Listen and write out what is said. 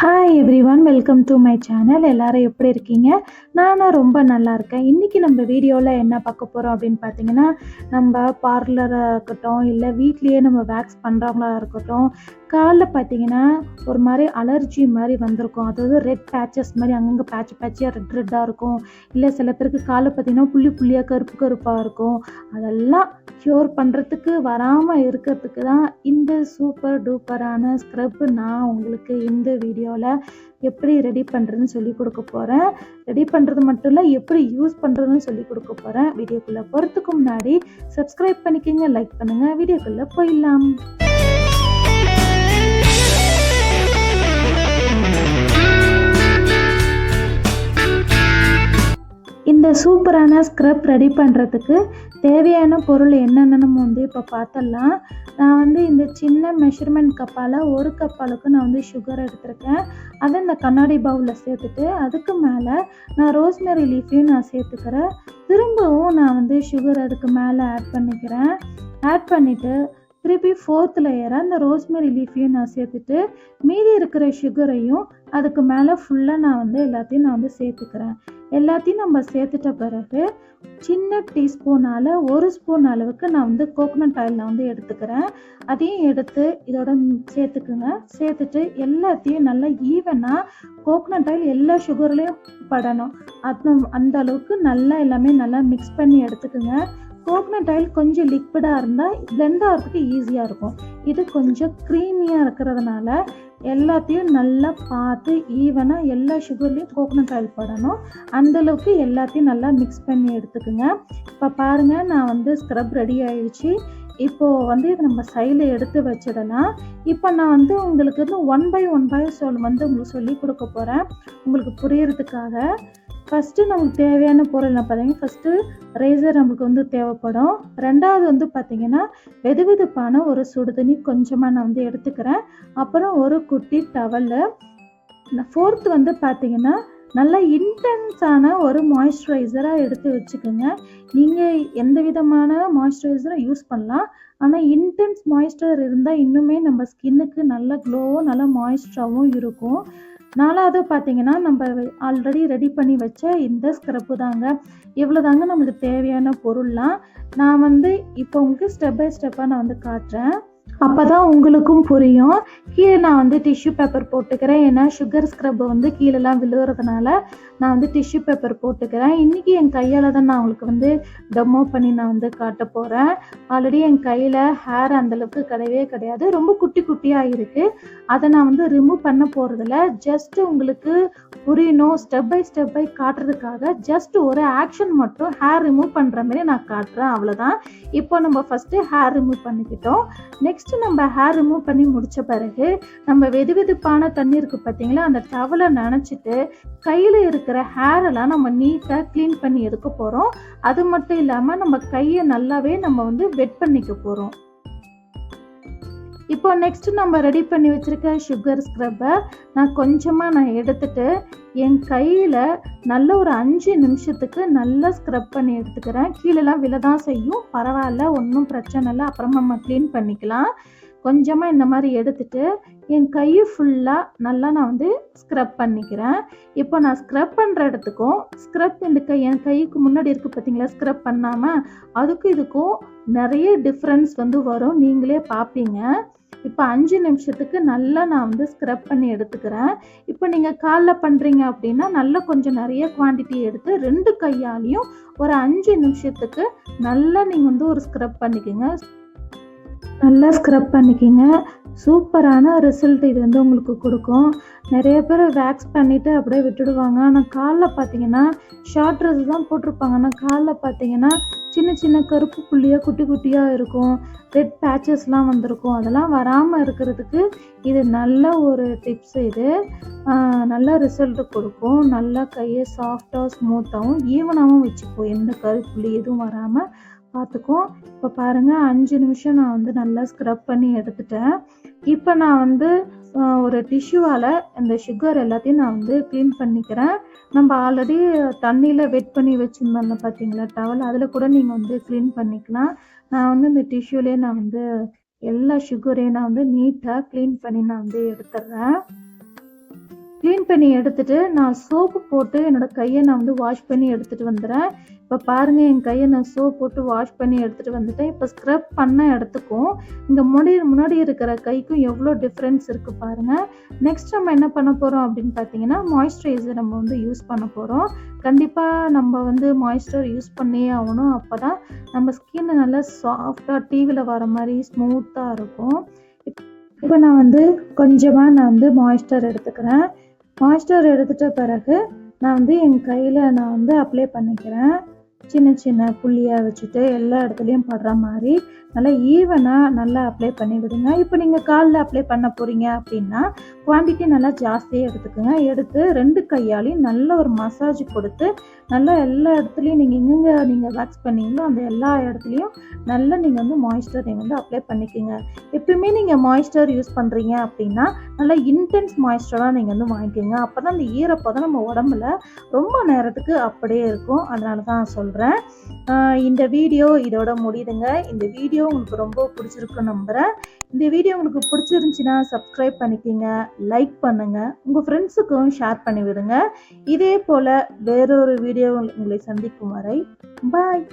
Hi everyone welcome to my channel எல்லாரும் எப்படி இருக்கீங்க? நானும் ரொம்ப நல்லா இருக்கேன். இன்றைக்கி நம்ம வீடியோவில் என்ன பார்க்க போகிறோம் அப்படின்னு பார்த்தீங்கன்னா நம்ம பார்லராக இருக்கட்டும் இல்லை வீட்லேயே நம்ம வேக்ஸ் பண்ணுறவங்களா இருக்கட்டும் காலில் பார்த்தீங்கன்னா ஒரு மாதிரி அலர்ஜி மாதிரி வந்திருக்கும். அதாவது ரெட் பேச்சஸ் மாதிரி அங்கங்கே பேட்ச் பேட்சியாக ரெட் ரெட்டாக இருக்கும். இல்லை சில பேருக்கு காலில் பார்த்தீங்கன்னா புள்ளி புள்ளியாக கருப்பு கருப்பாக இருக்கும். அதெல்லாம் க்யூர் பண்ணுறதுக்கு வராமல் இருக்கிறதுக்கு தான் இந்த சூப்பர் டூப்பரான ஸ்க்ரப் நான் உங்களுக்கு இந்த வீடியோவில் எப்படி ரெடி பண்ணுறதுன்னு சொல்லி கொடுக்க போகிறேன் ரெடி பண்ணுறது மட்டும் இல்லை எப்படி யூஸ் பண்ணுறதுன்னு சொல்லி கொடுக்க போகிறேன் வீடியோக்குள்ளே போகிறதுக்கு முன்னாடி சப்ஸ்கிரைப் பண்ணிக்கோங்க லைக் பண்ணுங்கள் வீடியோக்குள்ளே போயிடலாம். சூப்பரான ஸ்க்ரப் ரெடி பண்ணுறதுக்கு தேவையான பொருள் என்னென்னு நம்ம வந்து இப்போ பார்த்துடலாம் நான் வந்து இந்த சின்ன மெஷர்மெண்ட் கப்பால் ஒரு கப் அளவுக்கு நான் வந்து சுகர் எடுத்திருக்கேன். அதை இந்த கண்ணாடி பவுலில் சேர்த்துட்டு அதுக்கு மேலே நான் ரோஸ்மெரி லீஃபையும் நான் சேர்த்துக்கிறேன். திரும்பவும் நான் வந்து சுகர் அதுக்கு மேலே ஆட் பண்ணிக்கிறேன். ஆட் பண்ணிவிட்டு திருப்பி ஃபோர்த் லேயராக அந்த ரோஸ்மெரி லீஃபையும் நான் சேர்த்துட்டு மீதி இருக்கிற சுகரையும் அதுக்கு மேலே ஃபுல்லாக நான் வந்து எல்லாத்தையும் நான் வந்து சேர்த்துக்கிறேன். எல்லாத்தையும் நம்ம சேர்த்துட்ட பிறகு சின்ன டீஸ்பூனால் ஒரு ஸ்பூன் அளவுக்கு நான் வந்து கோகோனட் ஆயில் நான் வந்து எடுத்துக்கிறேன். அதையும் எடுத்து இதோட சேர்த்துக்குங்க. சேர்த்துட்டு எல்லாத்தையும் நல்லா ஈவனாக கோகோனட் ஆயில் எல்லா சுகர்லேயும் படணும். அது அந்த அளவுக்கு நல்லா எல்லாமே நல்லா மிக்ஸ் பண்ணி எடுத்துக்குங்க. கோகனட் ஆயில் கொஞ்சம் லிக்விடாக இருந்தால் பிளெண்ட் ஆகிறதுக்கு ஈஸியாக இருக்கும். இது கொஞ்சம் க்ரீமியாக இருக்கிறதுனால எல்லாத்தையும் நல்லா பார்த்து ஈவனாக எல்லா சுகர்லேயும் கோகனட் ஆயில் போடணும். அந்தளவுக்கு எல்லாத்தையும் நல்லா மிக்ஸ் பண்ணி எடுத்துக்குங்க. இப்போ பாருங்கள் நான் வந்து ஸ்க்ரப் ரெடி ஆயிடுச்சு. இப்போது வந்து இதை நம்ம சைடில் எடுத்து வச்சிடலாம். இப்போ நான் வந்து உங்களுக்கு வந்து ஒன் பை ஒன் பை சொல் வந்து உங்களுக்கு சொல்லி கொடுக்க போகிறேன் உங்களுக்கு புரியறதுக்காக. ஃபஸ்ட்டு நமக்கு தேவையான பொருள் என்ன பார்த்தீங்கன்னா ஃபஸ்ட்டு ரேசர் நம்மளுக்கு வந்து தேவைப்படும். ரெண்டாவது வந்து பார்த்திங்கன்னா வெது வெதுப்பான ஒரு சுடுதண்ணி கொஞ்சமாக நான் வந்து எடுத்துக்கிறேன். அப்புறம் ஒரு குட்டி டவலு ஃபோர்த் வந்து பார்த்திங்கன்னா நல்லா இன்டென்ஸான ஒரு மாய்ஸ்சரைசராக எடுத்து வச்சுக்கோங்க. நீங்கள் எந்த விதமான மாய்ஸ்சரைசரும் யூஸ் பண்ணலாம். ஆனால் இன்டென்ஸ் மாய்ஸ்சர் இருந்தால் இன்னுமே நம்ம ஸ்கின்னுக்கு நல்ல க்ளோவும் நல்ல மாய்ஸ்டராகவும் இருக்கும். நாலாவது பார்த்தீங்கன்னா நம்ம ஆல்ரெடி ரெடி பண்ணி வச்ச இந்த ஸ்க்ரப்பு தாங்க. இவ்வளோ தாங்க நம்மளுக்கு தேவையான பொருள்லாம். நான் வந்து இப்போ உங்களுக்கு ஸ்டெப் பை ஸ்டெப்பாக நான் வந்து காட்டுறேன். அப்போ தான் உங்களுக்கும் புரியும். கீழே நான் வந்து டிஷ்யூ பேப்பர் போட்டுக்கிறேன். ஏன்னா சுகர் ஸ்க்ரப் வந்து கீழெல்லாம் விழுகிறதுனால நான் வந்து டிஷ்யூ பேப்பர் போட்டுக்கிறேன். இன்றைக்கி என் கையால் தான் நான் உங்களுக்கு வந்து டெமோ பண்ணி நான் வந்து காட்ட போகிறேன் ஆல்ரெடி என் கையில் ஹேர் அந்தளவுக்கு கிடையவே கிடையாது. ரொம்ப குட்டி குட்டியாக இருக்குது அதை நான் வந்து ரிமூவ் பண்ண போகிறதில்ல ஜஸ்ட் உங்களுக்கு புரியணும். ஸ்டெப் பை ஸ்டெப் பை காட்டுறதுக்காக ஜஸ்ட் ஒரு ஆக்ஷன் மட்டும் ஹேர் ரிமூவ் பண்ணுற மாதிரி நான் காட்டுறேன். அவ்வளோதான் இப்போ நம்ம ஃபஸ்ட்டு ஹேர் ரிமூவ் பண்ணிக்கிட்டோம். நெக்ஸ்ட் நம்ம ஹேர் ரிமூவ் பண்ணி முடித்த பிறகு நம்ம வெது வெதுப்பான தண்ணி இருக்குது பார்த்தீங்களா அந்த டவலை நனைச்சிட்டு கையில் இருக்கிற ஹேரெல்லாம் நம்ம நீட்டாக க்ளீன் பண்ணி எடுக்க போகிறோம் அது மட்டும் இல்லாமல் நம்ம கையை நல்லாவே நம்ம வந்து வெட் பண்ணிக்க போகிறோம் இப்போ நெக்ஸ்ட் நம்ம ரெடி பண்ணி வச்சுருக்க சுகர் ஸ்க்ரப்பை நான் கொஞ்சமாக நான் எடுத்துட்டு என் கையில் நல்ல ஒரு அஞ்சு நிமிஷத்துக்கு நல்லா ஸ்க்ரப் பண்ணி எடுத்துக்கிறேன். கீழெல்லாம் விழ தான் செய்யும். பரவாயில்ல ஒன்றும் பிரச்சனை இல்லை. அப்புறமா நம்ம க்ளீன் பண்ணிக்கலாம். கொஞ்சமாக இந்த மாதிரி எடுத்துட்டு என் கையை ஃபுல்லாக நல்லா நான் வந்து ஸ்க்ரப் பண்ணிக்கிறேன். இப்போ நான் ஸ்க்ரப் பண்ணுற இடத்துக்கும் ஸ்க்ரப் இந்த கை என் கைக்கு முன்னாடி இருக்குது பார்த்தீங்களா ஸ்க்ரப் பண்ணாமல் அதுக்கும் இதுக்கும் நிறைய டிஃப்ரென்ஸ் வந்து வரும். நீங்களே பார்ப்பீங்க. இப்போ அஞ்சு நிமிஷத்துக்கு நல்லா நான் வந்து ஸ்க்ரப் பண்ணி எடுத்துக்கிறேன். இப்போ நீங்கள் காலில் பண்ணுறீங்க அப்படின்னா நல்லா கொஞ்சம் நிறைய குவான்டிட்டி எடுத்து ரெண்டு கையாலையும் ஒரு அஞ்சு நிமிஷத்துக்கு நல்லா நீங்கள் வந்து ஒரு ஸ்க்ரப் பண்ணிக்கோங்க. நல்லா ஸ்க்ரப் பண்ணிக்கிங்க. சூப்பரான ரிசல்ட் இது வந்து உங்களுக்கு கொடுக்கும். நிறைய பேர் வேக்ஸ் பண்ணிவிட்டு அப்படியே விட்டுடுவாங்க. ஆனால் காலில் பார்த்தீங்கன்னா ஷார்ட் ட்ரெஸ் தான் போட்டிருப்பாங்க. ஆனால் காலில் பார்த்தீங்கன்னா சின்ன சின்ன கருப்பு புள்ளியாக குட்டி குட்டியாக இருக்கும். ரெட் பேச்சஸ்லாம் வந்திருக்கும். அதெல்லாம் வராமல் இருக்கிறதுக்கு இது நல்ல ஒரு டிப்ஸ் இது. நல்ல ரிசல்ட் கொடுக்கும். நல்லா கையை சாஃப்டாக ஸ்மூத்தாகவும் ஈவனாகவும் வச்சுப்போம் எந்த கருப்புள்ளி எதுவும் வராமல் பார்த்துக்கும் இப்போ பாருங்கள் அஞ்சு நிமிஷம் நான் வந்து நல்லா ஸ்க்ரப் பண்ணி எடுத்துட்டேன். இப்போ நான் வந்து ஒரு டிஷ்யூவால் இந்த சுகர் எல்லாத்தையும் நான் வந்து க்ளீன் பண்ணிக்கிறேன். நம்ம ஆல்ரெடி தண்ணியில் வெட் பண்ணி வச்சுருந்தோம் பார்த்தீங்களா டவல் அதில் கூட நீங்கள் வந்து க்ளீன் பண்ணிக்கலாம். நான் வந்து இந்த டிஷ்யூலேயே நான் வந்து எல்லா சுகரையும் நான் வந்து நீட்டாக க்ளீன் பண்ணி நான் வந்து எடுத்துடுறேன். க்ளீன் பண்ணி எடுத்துட்டு நான் சோப்பு போட்டு என்னோட கையை நான் வந்து வாஷ் பண்ணி எடுத்துட்டு வந்துடுறேன். இப்போ பாருங்க என் கையை நான் சோப் போட்டு வாஷ் பண்ணி எடுத்துட்டு வந்துட்டேன். இப்போ ஸ்க்ரப் பண்ண இடத்துக்கும் இங்கே முன்னாடி முன்னாடி இருக்கிற கைக்கும் எவ்வளோ டிஃப்ரென்ஸ் இருக்கு பாருங்க. நெக்ஸ்ட் நம்ம என்ன பண்ண போகிறோம் அப்படின்னு பார்த்தீங்கன்னா மாய்ஸ்சரைசர் நம்ம வந்து யூஸ் பண்ண போகிறோம் கண்டிப்பாக நம்ம வந்து மாய்ஸ்சர் யூஸ் பண்ணியே ஆகணும். அப்போ தான் நம்ம ஸ்கின் நல்லா சாஃப்டாக டிவியில் வர மாதிரி ஸ்மூத்தாக இருக்கும். இப்போ நான் வந்து கொஞ்சமாக நான் வந்து மாய்ஸ்சர் எடுத்துக்கிறேன். மாஸ்டர் எடுத்துட்ட பிறகு நான் வந்து என் கையில் நான் வந்து அப்ளை பண்ணிக்கிறேன். சின்ன சின்ன புள்ளியாக வச்சுட்டு எல்லா இடத்துலையும் படுற மாதிரி நல்லா ஈவனாக நல்லா அப்ளை பண்ணி விடுங்க இப்போ நீங்கள் காலில் அப்ளை பண்ண போகிறீங்க அப்படின்னா குவான்டிட்டி நல்லா ஜாஸ்தியாக எடுத்துக்கோங்க. எடுத்து ரெண்டு கையாலையும் நல்ல ஒரு மசாஜ் கொடுத்து நல்லா எல்லா இடத்துலையும் நீங்கள் எங்கெங்கே நீங்கள் வேக்ஸ் பண்ணீங்களோ அந்த எல்லா இடத்துலையும் நல்லா நீங்கள் வந்து மாய்ஸ்டர் நீங்கள் வந்து அப்ளை பண்ணிக்கோங்க. எப்பயுமே நீங்கள் மாய்ஸ்டர் யூஸ் பண்ணுறீங்க அப்படின்னா நல்லா இன்டென்ஸ் மாய்ஸ்டராக நீங்கள் வந்து வாங்கிக்கோங்க. அப்போ தான் அந்த ஈரப்பதம் நம்ம உடம்புல ரொம்ப நேரத்துக்கு அப்படியே இருக்கும். அதனால தான் சொல்கிறேன் இந்த வீடியோ இதோட முடியுதுங்க. இந்த வீடியோ உங்களுக்கு ரொம்ப பிடிச்சிருக்குன்னு நம்புகிறேன் இந்த வீடியோ உங்களுக்கு பிடிச்சிருந்துச்சின்னா சப்ஸ்கிரைப் பண்ணிக்கிங்க லைக் பண்ணுங்கள் உங்கள் ஃப்ரெண்ட்ஸுக்கும் ஷேர் பண்ணி விடுங்க இதே போல் வேறொரு வீடியோ உங்களை சந்திக்கும் வரை பாய்